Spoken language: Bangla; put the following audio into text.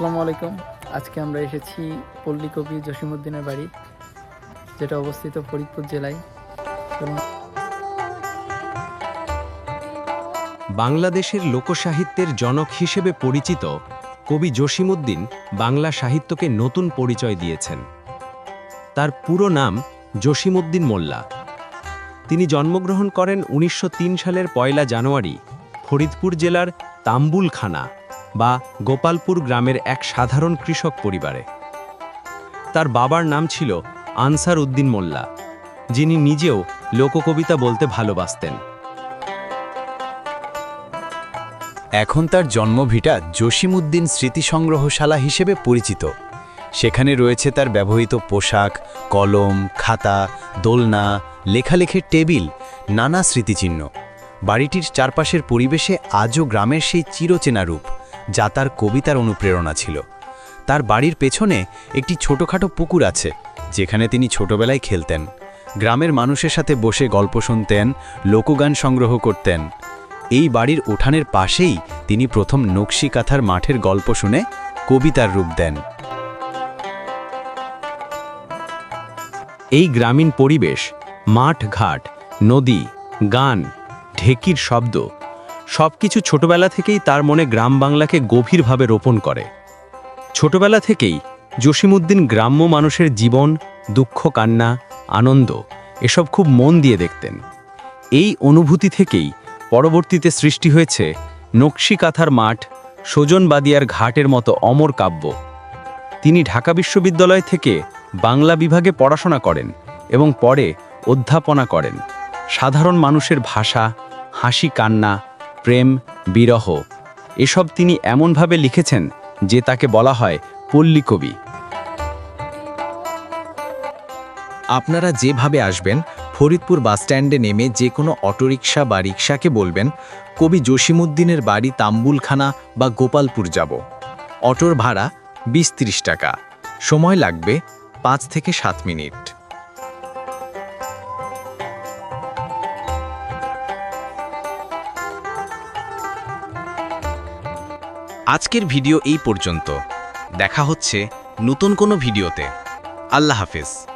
আসসালামু আলাইকুম। আজকে আমরা এসেছি পল্লী কবি জসিমুদ্দিনের বাড়ি, যেটা অবস্থিত ফরিদপুর জেলায়। বাংলাদেশের লোকসাহিত্যের জনক হিসেবে পরিচিত কবি জসিমুদ্দিন বাংলা সাহিত্যকে নতুন পরিচয় দিয়েছেন। তার পুরো নাম জসিমুদ্দিন মোল্লা। তিনি জন্মগ্রহণ করেন উনিশশো তিন সালের পয়লা জানুয়ারি ফরিদপুর জেলার তাম্বুলখানা। বা গোপালপুর গ্রামের এক সাধারণ কৃষক পরিবারে। তার বাবার নাম ছিল আনসার উদ্দিন মোল্লা, যিনি নিজেও লোককবিতা বলতে ভালোবাসতেন। এখন তার জন্মভিটা জসিমউদ্দিন স্মৃতি সংগ্রহশালা হিসেবে পরিচিত। সেখানে রয়েছে তার ব্যবহৃত পোশাক, কলম, খাতা, দোলনা, লেখালেখির টেবিল, নানা স্মৃতিচিহ্ন। বাড়িটির চারপাশের পরিবেশে আজও গ্রামের সেই চিরচেনা রূপ। যা তার কবিতার অনুপ্রেরণা ছিল। তার বাড়ির পেছনে একটি ছোটখাটো পুকুর আছে, যেখানে তিনি ছোটবেলায় খেলতেন। গ্রামের মানুষের সাথে বসে গল্প শুনতেন, লোকগান সংগ্রহ করতেন। এই বাড়ির উঠানের পাশেই তিনি প্রথম নকশি কাঁথার মাঠের গল্প শুনে কবিতার রূপ দেন। এই গ্রামীণ পরিবেশ, মাঠ ঘাট, নদী, গান, ঢেকির শব্দ সবকিছু ছোটবেলা থেকেই তার মনে গ্রাম বাংলাকে গভীরভাবে রোপণ করে। ছোটবেলা থেকেই জসিমুদ্দিন গ্রাম্য মানুষের জীবন, দুঃখ, কান্না, আনন্দ, এসব খুব মন দিয়ে দেখতেন। এই অনুভূতি থেকেই পরবর্তীতে সৃষ্টি হয়েছে নকশি কাঁথার মাঠ সোজনবাদিয়ার ঘাটের মতো অমর কাব্য। তিনি ঢাকা বিশ্ববিদ্যালয় থেকে বাংলা বিভাগে পড়াশোনা করেন এবং পরে অধ্যাপনা করেন। সাধারণ মানুষের ভাষা, হাসি, কান্না প্রেম, বিরহ, এসব তিনি এমনভাবে লিখেছেন যে তাকে বলা হয় পল্লী কবি। আপনারা যেভাবে আসবেন, ফরিদপুর বাসস্ট্যান্ডে নেমে যে কোনো অটোরিকশা বা রিকশাকে বলবেন, কবি জসিমুদ্দিনের বাড়ি তাম্বুলখানা বা গোপালপুর যাব। অটোর ভাড়া বিশ টাকা। সময় লাগবে পাঁচ থেকে সাত মিনিট। আজকের ভিডিও এই পর্যন্ত। দেখা হচ্ছে নতুন কোনো ভিডিওতে। আল্লাহ হাফেজ।